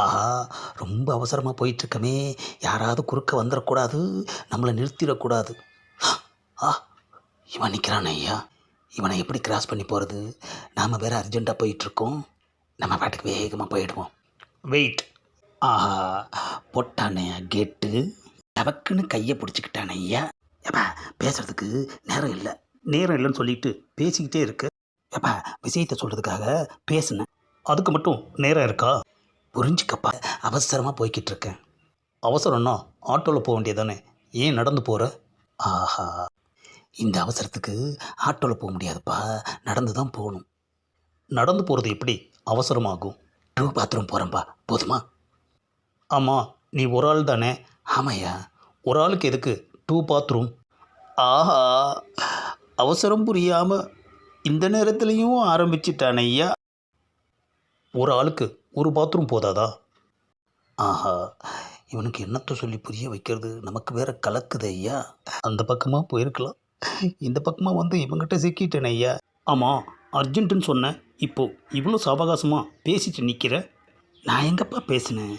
ஆஹா ரொம்ப அவசரமாக போயிட்டுருக்கமே. யாராவது குறுக்க வந்துடக்கூடாது நம்மளை நிறுத்திடக்கூடாது. ஆ இவன் நிற்கிறான் ஐயா. இவனை எப்படி கிராஸ் பண்ணி போகிறது நாம் வேறு அர்ஜெண்ட்டாக போயிட்டுருக்கோம். நம்ம பாட்டுக்கு வேகமாக போயிடுவோம். வெயிட் ஆஹா போட்டானே கேட்டு டபக்குன்னு கையை பிடிச்சிக்கிட்டானே ஐயா. ஏப்பா பேசுறதுக்கு நேரம் இல்லை. நேரம் இல்லைன்னு சொல்லிட்டு பேசிக்கிட்டே இருக்கு. ஏப்பா விஷயத்தை சொல்கிறதுக்காக பேசினேன். அதுக்கு மட்டும் நேரம் இருக்கா? புரிஞ்சுக்கப்பா அவசரமாக போய்கிட்டு இருக்கேன் அவசரம்னா ஆட்டோவில் போக வேண்டியதானே ஏன் நடந்து போகிற ஆஹா. இந்த அவசரத்துக்கு ஆட்டோவில் போக முடியாதுப்பா. நடந்து தான் போகணும். நடந்து போகிறது எப்படி? அவசரமாகும். டூ பாத்ரூம் போகிறேன்ப்பா போதுமா? ஆமாம் நீ ஒரு ஆள் தானே. ஆமாய்யா. ஒரு ஆளுக்கு எதுக்கு? Two bathroom. ஆஹா. அவசரம் புரியாமல் இந்த நேரத்துலையும் ஆரம்பிச்சிட்டானே ஐயா ஒரு ஆளுக்கு ஒரு பாத்ரூம் போதாதா? ஆஹா இவனுக்கு என்னத்தை சொல்லி புரிய வைக்கிறது? நமக்கு வேற கலக்குது ஐயா. அந்த பக்கமாக போயிருக்கலாம். இந்த பக்கமாக வந்து இவங்கிட்ட சிக்கிட்டேனே ஐயா. ஆமாம் அர்ஜென்ட்டுன்னு சொன்னேன் இப்போ இவ்வளோ சாவகாசமாக பேசிட்டு நிற்கிற நான் எங்கப்பா பேசினேன்?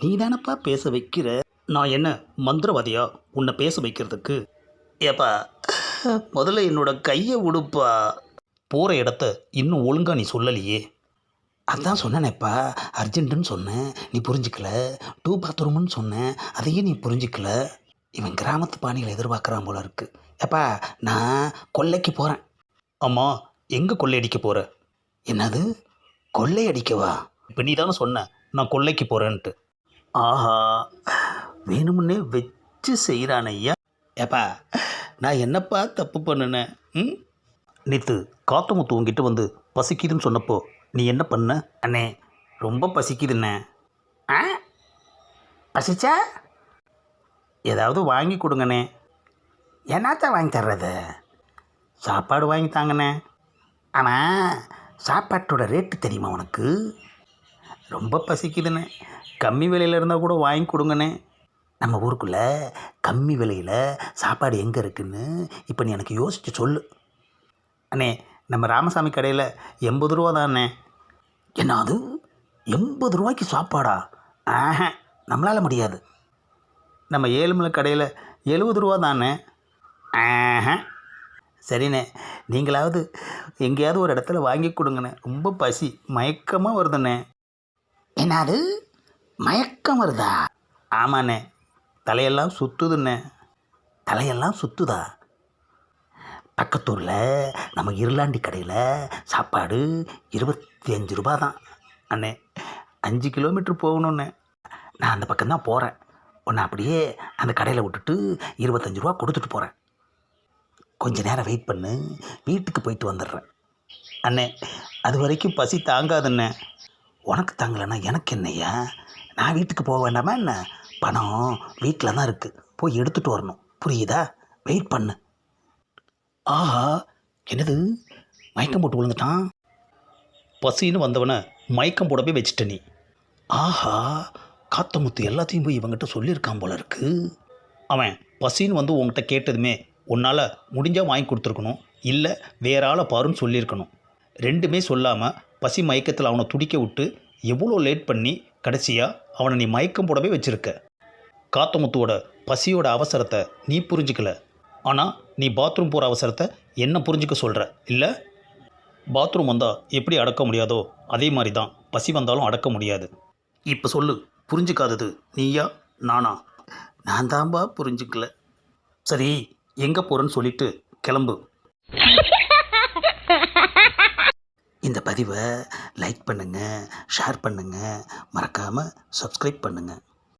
நீ தானப்பா பேச வைக்கிற? நான் என்ன மந்திரவாதியா? உன்னை பேச வைக்கிறதுக்கு? ஏப்பா முதல்ல என்னோட கையை உடுப்பா. போகிற இடத்த இன்னும் ஒழுங்காக நீ சொல்லலையே. அதான் சொன்னேனேப்பா. அர்ஜென்ட்டுன்னு சொன்னேன். நீ புரிஞ்சுக்கல. டூ பாத்ரூம்னு சொன்னேன். அதையும் நீ புரிஞ்சுக்கல. இவன் கிராமத்து பாணியில் எதிர்பார்க்குறான் போல இருக்கு. ஏப்பா நான் கொல்லைக்கு போகிறேன் ஆமாம் எங்கே கொள்ளையடிக்க போகிற என்னது? கொள்ளையடிக்கவா இப்போ நீ தானே சொன்ன நான் கொள்ளைக்கு போகிறேன்ட்டு ஆஹா வேணுமுன்னே வச்சு செய்கிறான் ஐயா. ஏப்பா நான் என்னப்பா தப்பு பண்ணினேன்? ம்? நேற்று காத்தமுத்து உங்ககிட்ட வந்து பசிக்குதுன்னு சொன்னப்போ நீ என்ன பண்ண? அண்ணே ரொம்ப பசிக்குதுண்ணே. ஆ? பசிச்சா? ஏதாவது வாங்கி கொடுங்கண்ணே. என்னத்தான் வாங்கி தர்றது? சாப்பாடு வாங்கி தாங்கண்ணே. ஆனால் சாப்பாட்டோட ரேட்டு தெரியுமா உனக்கு? ரொம்ப பசிக்குதுண்ணே. கம்மி விலையில் இருந்தால் கூட வாங்கி கொடுங்கண்ணே. நம்ம ஊருக்குள்ளே கம்மி விலையில் சாப்பாடு எங்கே இருக்குன்னு இப்போ நீ எனக்கு யோசித்து சொல்லு. அண்ணே நம்ம ராமசாமி கடையில் எண்பது ரூபா தானே? என்ன அது எண்பது ரூபாய்க்கு சாப்பாடா? ஆஹ நம்மளால் முடியாது. நம்ம ஏழுமலை கடையில் எழுபது ரூபா தானே? ஆஹ. சரிண்ணே நீங்களாவது எங்கேயாவது ஒரு இடத்துல வாங்கி கொடுங்கண்ணே. ரொம்ப பசி மயக்கமாக வருதுண்ணே. என்னது? மயக்கம் வருதா? ஆமாண்ணே தலையெல்லாம் சுற்றுதுண்ணே தலையெல்லாம் சுற்றுதா பக்கத்தூரில் நம்ம இருளாண்டி கடையில் சாப்பாடு இருபத்தி அஞ்சு ரூபா தான் அண்ணே அஞ்சு கிலோமீட்டர் போகணுண்ணே நான் அந்த பக்கம்தான் போகிறேன் உன்னை அப்படியே அந்த கடையில் விட்டுட்டு இருபத்தஞ்சு ரூபா கொடுத்துட்டு போகிறேன் கொஞ்ச நேரம் வெயிட் பண்ணு. வீட்டுக்கு போயிட்டு வந்துடுறேன். அண்ணே அது வரைக்கும் பசி தாங்காதுண்ணே. உனக்கு தாங்கலைன்னா எனக்கு என்னையா நான் வீட்டுக்கு போக வேண்டாமா என்ன? பணம் வீட்டில் தான் இருக்குது போய் எடுத்துகிட்டு வரணும். புரியுதா? வெயிட் பண்ணு. ஆஹா என்னது? மயக்கம் போட்டு விழுந்துட்டான்? பசின்னு வந்தவனை மயக்கம் போடவே வச்சுட்ட நீ. ஆஹா காத்தமுத்து எல்லாத்தையும் போய் இவங்கிட்ட சொல்லியிருக்கான் போல இருக்கு. அவன் பசின்னு வந்து உங்ககிட்ட கேட்டதுமே உன்னால் முடிஞ்சால் வாங்கி கொடுத்துருக்கணும் இல்லை வேற ஆளை பாருன்னு சொல்லியிருக்கணும். ரெண்டுமே சொல்லாமல் பசி மயக்கத்தில் அவனை துடிக்க விட்டு எவ்வளோ லேட் பண்ணி கடைசியாக அவனை நீ மயக்கம் போடவே வச்சுருக்க. காத்தமுத்துவோட பசியோட அவசரத்தை நீ புரிஞ்சுக்கல. ஆனால் நீ பாத்ரூம் போகிற அவசரத்தை என்ன புரிஞ்சுக்க சொல்கிற இல்லை? பாத்ரூம் வந்தால் எப்படி அடக்க முடியாதோ அதே மாதிரி தான் பசி வந்தாலும் அடக்க முடியாது. இப்போ சொல்லு புரிஞ்சுக்காதது நீயா நானா? நான் தான்பா புரிஞ்சுக்கல. சரி எங்கே போகிறேன்னு சொல்லிட்டு கிளம்பு. இந்த பதிவை லைக் பண்ணுங்கள் ஷேர் பண்ணுங்கள் மறக்காமல் சப்ஸ்கிரைப் பண்ணுங்கள்